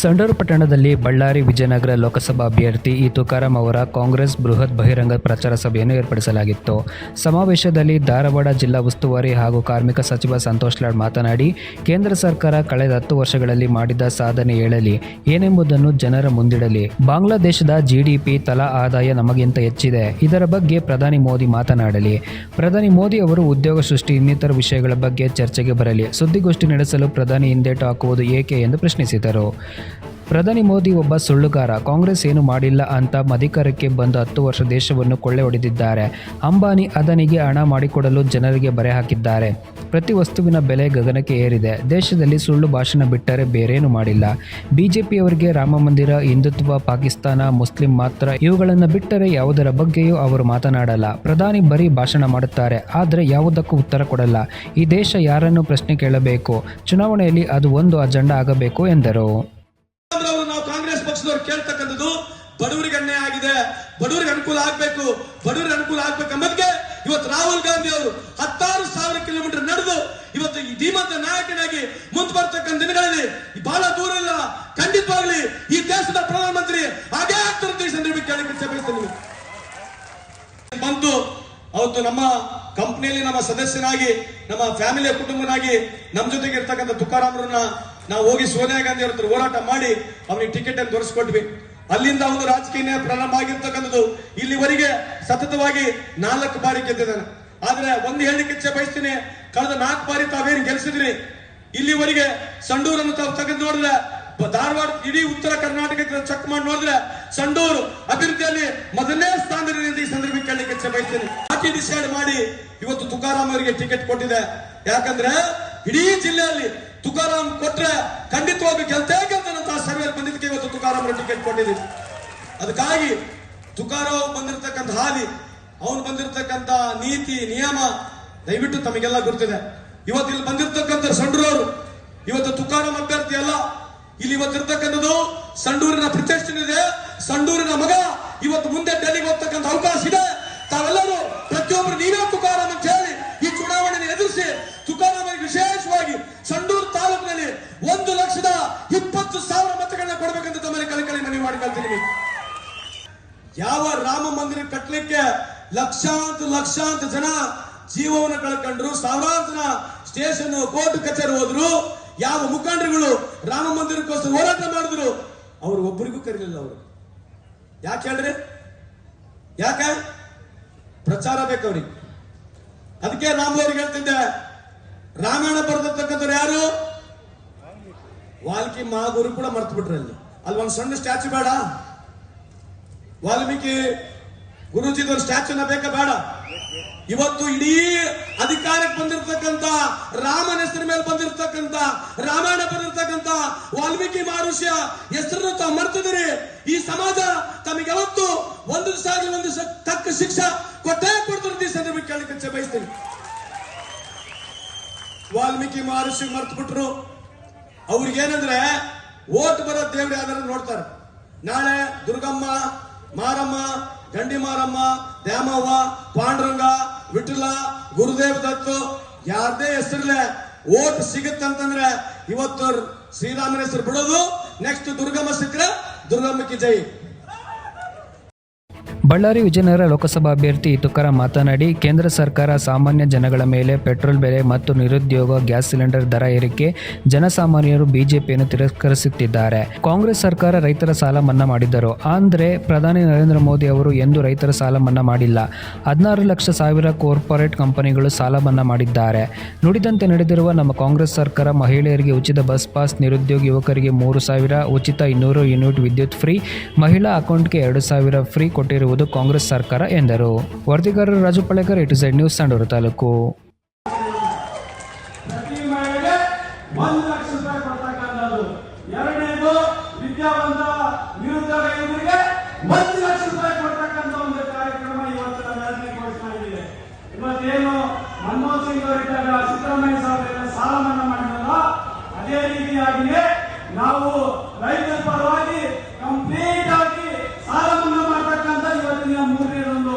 ಸಂಡೂರು ಪಟ್ಟಣದಲ್ಲಿ ಬಳ್ಳಾರಿ ವಿಜಯನಗರ ಲೋಕಸಭಾ ಅಭ್ಯರ್ಥಿ ಈ ತುಕಾರಾಂ ಅವರ ಕಾಂಗ್ರೆಸ್ ಬೃಹತ್ ಬಹಿರಂಗ ಪ್ರಚಾರ ಸಭೆಯನ್ನು ಏರ್ಪಡಿಸಲಾಗಿತ್ತು. ಸಮಾವೇಶದಲ್ಲಿ ಧಾರವಾಡ ಜಿಲ್ಲಾ ಉಸ್ತುವಾರಿ ಹಾಗೂ ಕಾರ್ಮಿಕ ಸಚಿವ ಸಂತೋಷ್ ಲಾಡ್ ಮಾತನಾಡಿ, ಕೇಂದ್ರ ಸರ್ಕಾರ ಕಳೆದ ಹತ್ತು ವರ್ಷಗಳಲ್ಲಿ ಮಾಡಿದ ಸಾಧನೆ ಹೇಳಲಿ, ಏನೆಂಬುದನ್ನು ಜನರ ಮುಂದಿಡಲಿ. ಬಾಂಗ್ಲಾದೇಶದ ಜಿಡಿಪಿ ತಲಾ ಆದಾಯ ನಮಗಿಂತ ಹೆಚ್ಚಿದೆ. ಇದರ ಬಗ್ಗೆ ಪ್ರಧಾನಿ ಮೋದಿ ಮಾತನಾಡಲಿ. ಪ್ರಧಾನಿ ಮೋದಿ ಅವರು ಉದ್ಯೋಗ ಸೃಷ್ಟಿ, ಇನ್ನಿತರ ವಿಷಯಗಳ ಬಗ್ಗೆ ಚರ್ಚೆಗೆ ಬರಲಿ. ಸುದ್ದಿಗೋಷ್ಠಿ ನಡೆಸಲು ಪ್ರಧಾನಿ ಹಿಂದೇಟು ಹಾಕುವುದು ಏಕೆ ಎಂದು ಪ್ರಶ್ನಿಸಿದರು. ಪ್ರಧಾನಿ ಮೋದಿ ಒಬ್ಬ ಸುಳ್ಳುಗಾರ, ಕಾಂಗ್ರೆಸ್ ಏನು ಮಾಡಿಲ್ಲ ಅಂತ ಅಧಿಕಾರಕ್ಕೆ ಬಂದು ಹತ್ತು ವರ್ಷ ದೇಶವನ್ನು ಕೊಳ್ಳೆ ಹೊಡೆದಿದ್ದಾರೆ. ಅಂಬಾನಿ ಅದನಿಗೆ ಹಣ ಮಾಡಿಕೊಡಲು ಜನರಿಗೆ ಬರೆ ಹಾಕಿದ್ದಾರೆ. ಪ್ರತಿ ವಸ್ತುವಿನ ಬೆಲೆ ಗಗನಕ್ಕೆ ಏರಿದೆ. ದೇಶದಲ್ಲಿ ಸುಳ್ಳು ಭಾಷಣ ಬಿಟ್ಟರೆ ಬೇರೇನು ಮಾಡಿಲ್ಲ. ಬಿಜೆಪಿಯವರಿಗೆ ರಾಮ ಮಂದಿರ, ಹಿಂದುತ್ವ, ಪಾಕಿಸ್ತಾನ, ಮುಸ್ಲಿಂ ಮಾತ್ರ ಇವುಗಳನ್ನು ಬಿಟ್ಟರೆ ಯಾವುದರ ಬಗ್ಗೆಯೂ ಅವರು ಮಾತನಾಡಲ್ಲ. ಪ್ರಧಾನಿ ಬರೀ ಭಾಷಣ ಮಾಡುತ್ತಾರೆ, ಆದರೆ ಯಾವುದಕ್ಕೂ ಉತ್ತರ ಕೊಡಲ್ಲ. ಈ ದೇಶ ಯಾರನ್ನು ಪ್ರಶ್ನೆ ಕೇಳಬೇಕು? ಚುನಾವಣೆಯಲ್ಲಿ ಅದು ಒಂದು ಅಜೆಂಡಾ ಆಗಬೇಕು ಎಂದರು ಅಂದ್ರೆ ಅವ್ರು ನಾವು ಕಾಂಗ್ರೆಸ್ ಪಕ್ಷದವ್ರು ಕೇಳ್ತಕ್ಕಂಥದ್ದು ಬಡವರಿಗೆ ಅನ್ಯಾಯ ಆಗಿದೆ, ಬಡವರಿಗೆ ಅನುಕೂಲ ಆಗ್ಬೇಕು, ಬಡವರಿಗೆ ಅನುಕೂಲ ಆಗ್ಬೇಕು ಅನ್ನೋದಕ್ಕೆ ಇವತ್ತು ರಾಹುಲ್ ಗಾಂಧಿ ಅವರು ಹತ್ತಾರು ಸಾವಿರ ಕಿಲೋಮೀಟರ್ ನಡೆದು ಇವತ್ತು ಈ ಧೀಮಂತ ನಾಯಕನಾಗಿ ಮುಂದೆ ಬರ್ತಕ್ಕಂಥ ದಿನಗಳಲ್ಲಿ ಬಹಳ ದೂರ ಇಲ್ಲ. ಖಂಡಿತವಾಗ್ಲಿ ಈ ದೇಶದ ಪ್ರಧಾನಮಂತ್ರಿ ಹಾಗೇ ಆಗ್ತಾರೆ ಸಂದರ್ಭ ಬಂತು ಅವತ್ತು ನಮ್ಮ ಕಂಪ್ನಿಯಲ್ಲಿ ನಮ್ಮ ಸದಸ್ಯನಾಗಿ, ನಮ್ಮ ಫ್ಯಾಮಿಲಿಯ ಕುಟುಂಬನಾಗಿ, ನಮ್ಮ ಜೊತೆಗೆ ಇರ್ತಕ್ಕಂಥ ತುಕಾರಾಮ್ರನ್ನ ನಾವು ಹೋಗಿ ಸೋನಿಯಾ ಗಾಂಧಿ ಅವ್ರ ಹೋರಾಟ ಮಾಡಿ ಅವನಿಗೆ ಟಿಕೆಟ್ ಅನ್ನು ತೋರಿಸ್ಕೊಟ್ವಿ. ಅಲ್ಲಿಂದ ಒಂದು ರಾಜಕೀಯ ಪ್ರಾರಂಭ ಆಗಿರ್ತಕ್ಕಂಥದ್ದು. ಇಲ್ಲಿವರೆಗೆ ಸತತವಾಗಿ ನಾಲ್ಕು ಬಾರಿ ಗೆದ್ದಿದ್ದಾನೆ. ಆದ್ರೆ ಒಂದು ಹೇಳಿಕೆ ಇಚ್ಛೆ ಬಯಸ್ತೀನಿ, ಕಳೆದ ನಾಲ್ಕು ಬಾರಿ ತಾವೇನು ಗೆಲ್ಸಿದ್ರಿ? ಇಲ್ಲಿವರೆಗೆ ಸಂಡೂರನ್ನು ತಾವು ತೆಗೆದು ನೋಡಿದ್ರೆ ಧಾರವಾಡ, ಇಡೀ ಉತ್ತರ ಕರ್ನಾಟಕ ಚೆಕ್ ಮಾಡಿ ನೋಡಿದ್ರೆ, ಸಂಡೂರು ಅಭಿವೃದ್ಧಿಯಲ್ಲಿ ಮೊದಲನೇ ಸ್ಥಾನದಲ್ಲಿ ಈ ಸಂದರ್ಭಕ್ಕೆ ಕೇಳಲಿಕ್ಕೆ ಇಚ್ಛೆ ಬಯಸ್ತೀನಿ. ಪಾರ್ಟಿ ಡಿಸೈಡ್ ಮಾಡಿ, ಇವತ್ತು ತುಕಾರಾಮ್ ಅವರಿಗೆ ಟಿಕೆಟ್ ಕೊಟ್ಟಿದೆ. ಯಾಕಂದ್ರೆ, ಇಡೀ ಜಿಲ್ಲೆಯಲ್ಲಿ ತುಕಾರಾಮ್ ಕೊಟ್ರೆ ಖಂಡಿತವಾಗಿ ಗೆಲ್ತೇ ಗೆಲ್ತಾನಂತ ಸರ್ವೆಯಲ್ಲಿ ಬಂದಿದ್ದಕ್ಕೆ ಇವತ್ತು ತುಕಾರಾಮ್ ಟಿಕೆಟ್ ಕೊಟ್ಟಿದ್ದೀವಿ. ಅದಕ್ಕಾಗಿ ತುಕಾರಾವ್ ಬಂದಿರತಕ್ಕಂಥ ಹಾದಿ ಅವನು ಬಂದಿರತಕ್ಕಂಥ ನೀತಿ, ನಿಯಮ ದಯವಿಟ್ಟು ತಮಗೆಲ್ಲ ಗೊತ್ತಿದೆ ಇವತ್ತು ಇಲ್ಲಿ ಬಂದಿರತಕ್ಕಂಥ ಸಂಡೂರವರು ಇವತ್ತು ತುಕಾರಾಮ್ ಅಭ್ಯರ್ಥಿ ಅಲ್ಲ, ಇಲ್ಲಿ ಇವತ್ತಿರ್ತಕ್ಕಂಥದ್ದು ಸಂಡೂರಿನ ಪ್ರತಿಷ್ಠೆ ಇದೆ, ಸಂಡೂರಿನ ಮಗ ಇವತ್ತು ಮುಂದೆ ಡೆಲ್ಲಿಗೆ ಹೋಗ್ತಕ್ಕಂಥ ಅವಕಾಶ ಇದೆ. ತಾವೆಲ್ಲರೂ ಪ್ರತಿಯೊಬ್ಬರು ನೀವೇ ಯಾವ ರಾಮ ಮಂದಿರ ಕಟ್ಟಲಿಕ್ಕೆ ಲಕ್ಷಾಂತ ಲಕ್ಷಾಂತ ಜನ ಜೀವವನ್ನು ಕಳ್ಕೊಂಡ್ರು, ಸಾವಿರಾರು ಜನ ಸ್ಟೇಷನ್ ಕೋರ್ಟ್ ಕಚೇರಿ ಹೋದ್ರು. ಯಾವ ಮುಖಂಡರುಗಳು ರಾಮ ಮಂದಿರಕ್ಕೋಸ್ಕರ ಹೋರಾಟ ಮಾಡಿದ್ರು, ಅವರು ಒಬ್ಬರಿಗೂ ಕರೀಲಿಲ್ಲ ಅವರು. ಯಾಕೆ ಹೇಳ್ರಿ? ಯಾಕೆ? ಪ್ರಚಾರ ಬೇಕವ್ರಿಗೆ ಅದಕ್ಕೆ ರಾಮದವ್ರಿಗೆ ಹೇಳ್ತಿದ್ದೆ, ರಾಮಾಯಣ ಬರೆದಿರ್ತಕ್ಕಂಥವ್ರು ಯಾರು? ವಾಲ್ಕಿ ಮಹಾಗುರು ಕೂಡ ಮರ್ತು ಬಿಟ್ರಲ್ಲಿ ಅಲ್ಲಿ. ಒಂದು ಸಣ್ಣ ಸ್ಟ್ಯಾಚು ಬೇಡ. ವಾಲ್ಮೀಕಿ ಗುರುಜಿದ ಒಂದು ಸ್ಟ್ಯಾಚ್ಯೂನ ಬೇಕಾ ಬೇಡ. ಇವತ್ತು ಇಡೀ ಅಧಿಕಾರಕ್ಕೆ ಬಂದಿರತಕ್ಕಂತ ರಾಮನ ಹೆಸರ ಮೇಲೆ ಬಂದಿರತಕ್ಕಂತ ರಾಮಾಯಣ ಬಂದಿರತಕ್ಕಂತ ವಾಲ್ಮೀಕಿ ಮಹರ್ಷಿಯ ಹೆಸರನ್ನು ತಾವು ಮರ್ತಿದಿರಿ ಈ ಸಮಾಜ ತಮಗೆ ಯಾವತ್ತು ಒಂದು ಸಾಗಿ ಒಂದು ತಕ್ಕ ಶಿಕ್ಷೆ ಕೊಟ್ಟೇ ಕೊಡ್ತಾರೆ ಸಂದರ್ಭಕ್ಕೆ ಕೇಳಲಿಕ್ಕೆ ಇಚ್ಛೆ ಬಯಸ್ತೀನಿ. ವಾಲ್ಮೀಕಿ ಮಹರ್ಷಿ ಮರ್ತು ಬಿಟ್ರು ಅವ್ರಿಗೇನಂದ್ರೆ, ಓಟ್ ಬರೋ ದೇವ್ರು ಯಾವ್ದಾರ ನೋಡ್ತಾರೆ. ನಾಳೆ ದುರ್ಗಮ್ಮ ಮಾರಮ್ಮ ಗಂಡಿ ಮಾರಮ್ಮ, ದ್ಯಾಮವ್ವ, ಪಾಂಡುರಂಗ ವಿಠಲ ಗುರುದೇವ್ ದತ್ತು, ಯಾರ್ದೇ ಹೆಸರ್ಲೆ ಓಟ್ ಸಿಗುತ್ತಂತಂದ್ರೆ ಇವತ್ತು ಶ್ರೀರಾಮನ ಹೆಸರು ಬಿಡೋದು ನೆಕ್ಸ್ಟ್ ದುರ್ಗಮ್ಮ ಸಿಕ್ಕರೆ ದುರ್ಗಮ್ಮಕ್ಕೆ ಜೈ. ಬಳ್ಳಾರಿ ವಿಜಯನಗರ ಲೋಕಸಭಾ ಅಭ್ಯರ್ಥಿ ತುಕಾರ ಮಾತನಾಡಿ, ಕೇಂದ್ರ ಸರ್ಕಾರ ಸಾಮಾನ್ಯ ಜನಗಳ ಮೇಲೆ ಪೆಟ್ರೋಲ್ ಬೆಲೆ ಮತ್ತು ನಿರುದ್ಯೋಗ ಗ್ಯಾಸ್ ಸಿಲಿಂಡರ್ ದರ ಏರಿಕೆ, ಜನಸಾಮಾನ್ಯರು ಬಿಜೆಪಿಯನ್ನು ತಿರಸ್ಕರಿಸುತ್ತಿದ್ದಾರೆ. ಕಾಂಗ್ರೆಸ್ ಸರ್ಕಾರ ರೈತರ ಸಾಲ ಮನ್ನಾ ಮಾಡಿದ್ದರು. ಆದರೆ ಪ್ರಧಾನಿ ನರೇಂದ್ರ ಮೋದಿ ಅವರು ಎಂದು ರೈತರ ಸಾಲ ಮನ್ನಾ ಮಾಡಿಲ್ಲ. ಹದಿನಾರು ಲಕ್ಷ ಸಾವಿರ ಕಾರ್ಪೊರೇಟ್ ಕಂಪನಿಗಳು ಸಾಲ ಮನ್ನಾ ಮಾಡಿದ್ದಾರೆ. ನುಡಿದಂತೆ ನಡೆದಿರುವ ನಮ್ಮ ಕಾಂಗ್ರೆಸ್ ಸರ್ಕಾರ ಮಹಿಳೆಯರಿಗೆ ಉಚಿತ ಬಸ್ ಪಾಸ್, ನಿರುದ್ಯೋಗ ಯುವಕರಿಗೆ ಮೂರು ಸಾವಿರ, ಉಚಿತ ಇನ್ನೂರು ಯೂನಿಟ್ ವಿದ್ಯುತ್ ಫ್ರೀ, ಮಹಿಳಾ ಅಕೌಂಟ್ಗೆ ಎರಡು ಸಾವಿರ ಫ್ರೀ ಕೊಟ್ಟಿರುವುದು ಕಾಂಗ್ರೆಸ್ ಸರ್ಕಾರ ಎಂದರು. ವರದಿಗಾರರು Raju Palekar A to Z news Sandur taluk ಪ್ರತಿ ಮಹಿಳೆಗೆ ಒಂದು ಲಕ್ಷ ರೂಪಾಯಿ ಕೊಡ್ತಕ್ಕಂಥದ್ದು ಎರಡನೇದು ವಿದ್ಯಾವಂತ ನಿರುದ್ಯೋಗ ಯುವಕರಿಗೆ ಒಂದು ಲಕ್ಷ ರೂಪಾಯಿ ಕೊಡ್ತಕ್ಕಂಥ ಒಂದು ಕಾರ್ಯಕ್ರಮ ಇವತ್ತು ನಾವೆಲ್ಲರಿಗೆ ಘೋಷಣೆ ಆಗಿದೆ ಇವತ್ತೇನು ಮನಮೋಹನ್ ಸಿಂಗ್ ಅವರಿದ್ದಾಗ ಸಿದ್ದರಾಮಯ್ಯ ಸಾಹೇಬರೆಲ್ಲ ಸಾಲ ಮನ್ನಾ ಮಾಡಿದ್ರಲ್ಲ ಅದೇ ರೀತಿಯಾಗಿಯೇ ನಾವು ರೈತರ ಪರವಾಗಿ ಕಂಪ್ಲೀಟ್ ಆಗಿ ಸಾಲ ಮನ್ನಾ ಮಾಡ್ತಕ್ಕಂಥ ಇವತ್ತಿನ ಮೂರನೇ ಒಂದು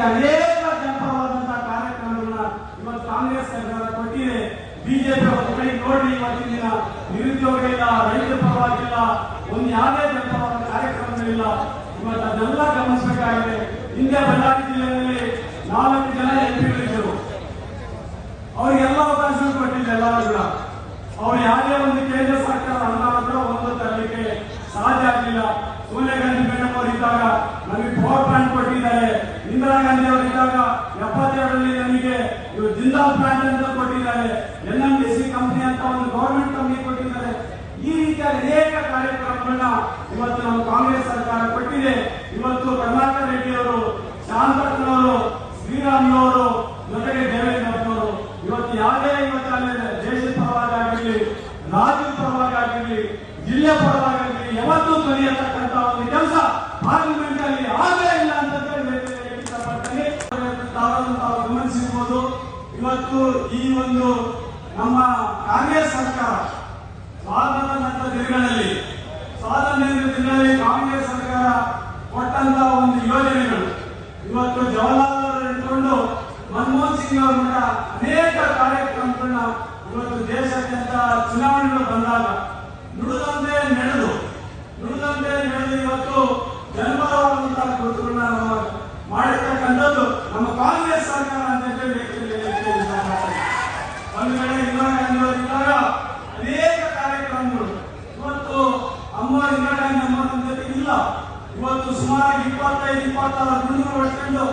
ಹೀಗೆ ಅನೇಕ ಜನಪರವಾದಂತಹ ಕಾರ್ಯಕ್ರಮಗಳನ್ನ ಇವತ್ತು ಕಾಂಗ್ರೆಸ್ ಸರ್ಕಾರ ಕೊಟ್ಟಿದೆ. ಬಿಜೆಪಿ ಒಂದು ಕೈ ನೋಡಿ ಇವತ್ತಿನ ನಿರುದ್ಯೋಗ ಇಲ್ಲ ರೈತರ ಪರವಾಗಿಲ್ಲ, ಒಂದು ಯಾವುದೇ ಜನಪರವಾದ ಕಾರ್ಯಕ್ರಮಗಳಿಲ್ಲ. ಇವತ್ತು ಅದೆಲ್ಲ ಗಮನಿಸಬೇಕಾಗಿದೆ. ಹಿಂದೆ ಬಳ್ಳಾರಿ ಜಿಲ್ಲೆಯಲ್ಲಿ ನಾಲ್ಕು ಜನ ಎಂ ಪಿಗಳಿದ್ದರು ಅವರಿಗೆಲ್ಲ ಅವಕಾಶ ಕೊಟ್ಟಿಲ್ಲ ಎಲ್ಲರೂ ಕೂಡ. ಅವ್ರು ಯಾವುದೇ ಒಂದು ಕೇಂದ್ರ ಸರ್ಕಾರ ಅನುದಾನ ಒಂದು ತರಲಿಕ್ಕೆ ಸಾಧ್ಯ ಆಗಲಿಲ್ಲ. ಸೋನಿಯಾ ಗಾಂಧಿ ಮೇಡಮ್ ಅವರು ಇದ್ದಾಗ ನಮಗೆ ಪವರ್ ಪ್ಲಾಂಟ್ ಕೊಟ್ಟಿದ್ದಾರೆ ಇಂದಿರಾ ಗಾಂಧಿ ಅವರು ಇದ್ದಾಗ ಎಪ್ಪತ್ತೆರಡರಲ್ಲಿ ನಮಗೆ ಇವರು ಜಿಂದಾಲ್ ಪ್ಲಾಂಟ್ ಅಂತ ಕೊಟ್ಟಿದ್ದಾರೆ N M D C company ಅಂತ ಒಂದು ಗೌರ್ಮೆಂಟ್ ಕಂಪನಿ ಕೊಟ್ಟಿದ್ದಾರೆ. ಈ ರೀತಿಯ ಅನೇಕ ಕಾರ್ಯಕ್ರಮಗಳನ್ನ ಇವತ್ತು ನಮ್ಮ ಕಾಂಗ್ರೆಸ್ ಸರ್ಕಾರ ಕೊಟ್ಟಿದೆ. ಇವತ್ತು ಕರ್ನಾಟಕ ರೆಡ್ಡಿ ಅವರು ಶ್ರೀರಾಮ್ ಶ್ರೀರಾಮ್ನವರು ಜೊತೆಗೆ ದೇವೇಂದ್ರಪ್ಪನವರು ಇವತ್ತು ಯಾವುದೇ ಇವತ್ತು ದೇಶದ ಪರವಾಗಿ ಆಗಿರಲಿ, ರಾಜ್ಯದ ಪರವಾಗಿ ಆಗಿರಲಿ, ಜಿಲ್ಲೆ ಪರವಾಗಿ ಆಗಿರಲಿ, ಯಾವತ್ತೂ ಕಲಿಯತಕ್ಕಂತ ಒಂದು ಕೆಲಸ ಪಾರ್ಲಿಮೆಂಟ್ ಅಲ್ಲಿ ಆಗಲೇ ಇಲ್ಲ ಅಂತ ಹೇಳಿ ಇಷ್ಟಪಡ್ತೀನಿ ತಾವನ್ನು ತಾವು ಗಮನಿಸಿರ್ಬೋದು ಇವತ್ತು ಈ ಒಂದು ನಮ್ಮ ಕಾಂಗ್ರೆಸ್ ಸರ್ಕಾರ ಸ್ವಾತಂತ್ರ್ಯ ನಂತರ ದಿನಗಳಲ್ಲಿ ಸ್ವಾತಂತ್ರ್ಯ ದಿನಗಳಲ್ಲಿ ಕಾಂಗ್ರೆಸ್ ಸರ್ಕಾರ ಕೊಟ್ಟಂತ ಒಂದು ಯೋಜನೆಗಳು ಇವತ್ತು ಜವಾಹರ್ಲಾಲ್ ಇಟ್ಕೊಂಡು ಮನಮೋಹನ್ ಸಿಂಗ್ ಅವರ ಅನೇಕ ಕಾರ್ಯಕ್ರಮಗಳನ್ನ ಇವತ್ತು ದೇಶಾದ್ಯಂತ ಚುನಾವಣೆಗಳು ಬಂದಾಗ ನುಡಿದಂತೆ ನಡೆದು ನುಡಿದಂತೆ ನಡೆದು ಇವತ್ತು ಜನಪರವಾದಂತಹ ಕೃತಿಗಳನ್ನ ನಮ್ಮ ಮಾಡಿರ್ತಕ್ಕಂಥದ್ದು ನಮ್ಮ ಕಾಂಗ್ರೆಸ್ ಸರ್ಕಾರ ಅಂತ ಹೇಳಿ ಹೇಳಲಿಕ್ಕೆ ಇಷ್ಟಪಡ್ತೀನಿ. ಒಂದು ಕಡೆ ಇಂದಿರಾ ಗಾಂಧಿ ಅವರು ಇದ್ದಾಗ ಅನೇಕ ಕಾರ್ಯಕ್ರಮಗಳು ಇವತ್ತು ಅಮ್ಮ ಇಂದಿರಾ ಗಾಂಧಿ ಅಮ್ಮ ನಮ್ಮ ಜೊತೆಗೆ ಇಲ್ಲ ಇವತ್ತು ಸುಮಾರು ಇಪ್ಪತ್ತೈದು ಇಪ್ಪತ್ತಾರು ದುಡಿಮೆ ಹೊಡ್ಕೊಂಡು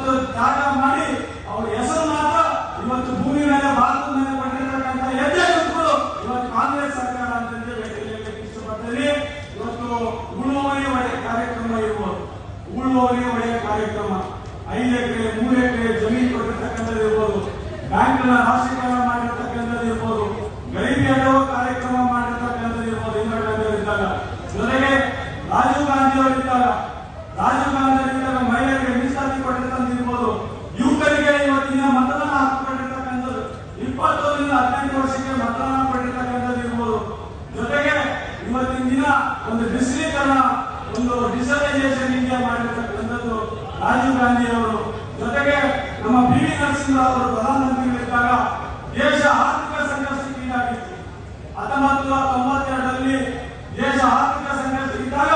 ಇವತ್ತು ತ್ಯಾಗ ಮಾಡಿ ಅವ್ರ ಹೆಸರು ಮಾತ್ರ ಇವತ್ತು ಭೂಮಿ ಮೇಲೆ, ಭಾರತದ ಮೇಲೆ ಕೊಟ್ಟಿರ್ತಕ್ಕಂಥ ಹೆಜ್ಜೆ ಗುರುಗಳು ಇವತ್ತು ಕಾಂಗ್ರೆಸ್ ಸರ್ಕಾರ ಅಂತ ಹೇಳಿ ಹೇಳಲಿಕ್ಕೆ ಇಷ್ಟಪಡ್ತೀನಿ. ಇವತ್ತು ಉಳುವರಿ ಒಳ್ಳೆ ಕಾರ್ಯಕ್ರಮ ಇರ್ಬೋದು. ಉಳುವವರಿಗೆ ಒಳ್ಳೆಯ ಕಾರ್ಯಕ್ರಮ. ಐದು ಎಕರೆ, ಮೂರು ಎಕರೆ ಜಮೀನು ಕೊಟ್ಟಿರ್ತಕ್ಕಂಥದ್ದು ಇರ್ಬೋದು. ಬ್ಯಾಂಕ್ನ ರಾಷ್ಟ್ರೀಕರಣ ಮಾಡಿರ್ತಕ್ಕಂಥದ್ದು ಇರ್ಬೋದು ಗರೀಬಿ ಹಠಾವೋ ಕಾರ್ಯಕ್ರಮ ಮಾಡಿರ್ತಕ್ಕಂಥದ್ದು ಇರ್ಬೋದು ಇಂದಿರಾ ಗಾಂಧಿ ಅವರು ಇದ್ದಾಗ ಜೊತೆಗೆ ರಾಜೀವ್ ಗಾಂಧಿ ಅವರು ಇದ್ದಾಗ ರಾಜೀವ್ ಗಾಂಧಿ ಅವರು ಇದ್ದಾಗ ಮಹಿಳೆಯರಿಗೆ ಮೀಸಲಾತಿ ಕೊಟ್ಟಿರ್ತಕ್ಕಂಥ ಇರ್ಬೋದು ಯುವಕರಿಗೆ ಇವತ್ತಿನ ಮತದಾನ ಹಾಕಿಕೊಂಡಿರ್ತಕ್ಕಂಥದ್ದು ಇಪ್ಪತ್ತೊಂದರಿಂದ ಹದಿನೆಂಟು ವರ್ಷಕ್ಕೆ ಮತದಾನ ಕೊಟ್ಟಿರ್ತಕ್ಕಂಥದ್ದು ಇರ್ಬೋದು ಜೊತೆಗೆ ಇವತ್ತಿನ ದಿನ ಒಂದು ಡಿಸ್ಟ್ರೀಕರಣ ಒಂದು ಡಿಸಲೈಸೇಷನ್ ಇಂಡಿಯಾ ಮಾಡಿರ್ತಕ್ಕಂಥದ್ದು ರಾಜೀವ್ ಗಾಂಧಿ ಅವರು ಜೊತೆಗೆ ನಮ್ಮ ಬಿ ವಿ ಪ್ರಧಾನಮಂತ್ರಿ ಇದ್ದಾಗ ದೇಶ ಆರ್ಥಿಕ ಸಂಕಷ್ಟಕ್ಕೀಡಾಗಿತ್ತು ಹತ್ತೊಂಬತ್ತು ನೂರ ತೊಂಬತ್ತೆರಡರಲ್ಲಿ ದೇಶ ಆರ್ಥಿಕ ಸಂಕಷ್ಟ ಇದ್ದಾಗ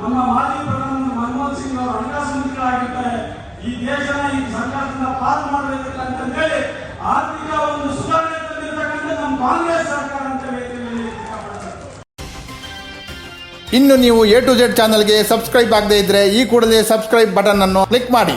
ನಮ್ಮ ಮಾಜಿ ಪ್ರಧಾನಮಂತ್ರಿ ಮನಮೋಹನ್ ಸಿಂಗ್ ಅವರು ಹಣಕಾಸು ಮಂತ್ರಿಗಳಾಗಿದ್ದಾರೆ. ಈ ದೇಶನ ಈ ಸಂಕಷ್ಟದಿಂದ ಮಾಡಬೇಕು ಅಂತ ಹೇಳಿ ಆರ್ಥಿಕ ಒಂದು ಸುಧಾರಣೆ ತಂದಿರ್ತಕ್ಕಂಥ ನಮ್ಮ ಕಾಂಗ್ರೆಸ್ ಸರ್ಕಾರ ಅಂತ ಹೇಳಲಿಕ್ಕೆ ಇನ್ನು ನೀವು ಎ ಟು ಜೆಡ್ ಚಾನಲ್ಗೆ ಸಬ್ಸ್ಕ್ರೈಬ್ ಆಗದೇ ಇದ್ದರೆ ಈ ಕೂಡಲೇ ಸಬ್ಸ್ಕ್ರೈಬ್ ಬಟನ್ ಅನ್ನು ಕ್ಲಿಕ್ ಮಾಡಿ.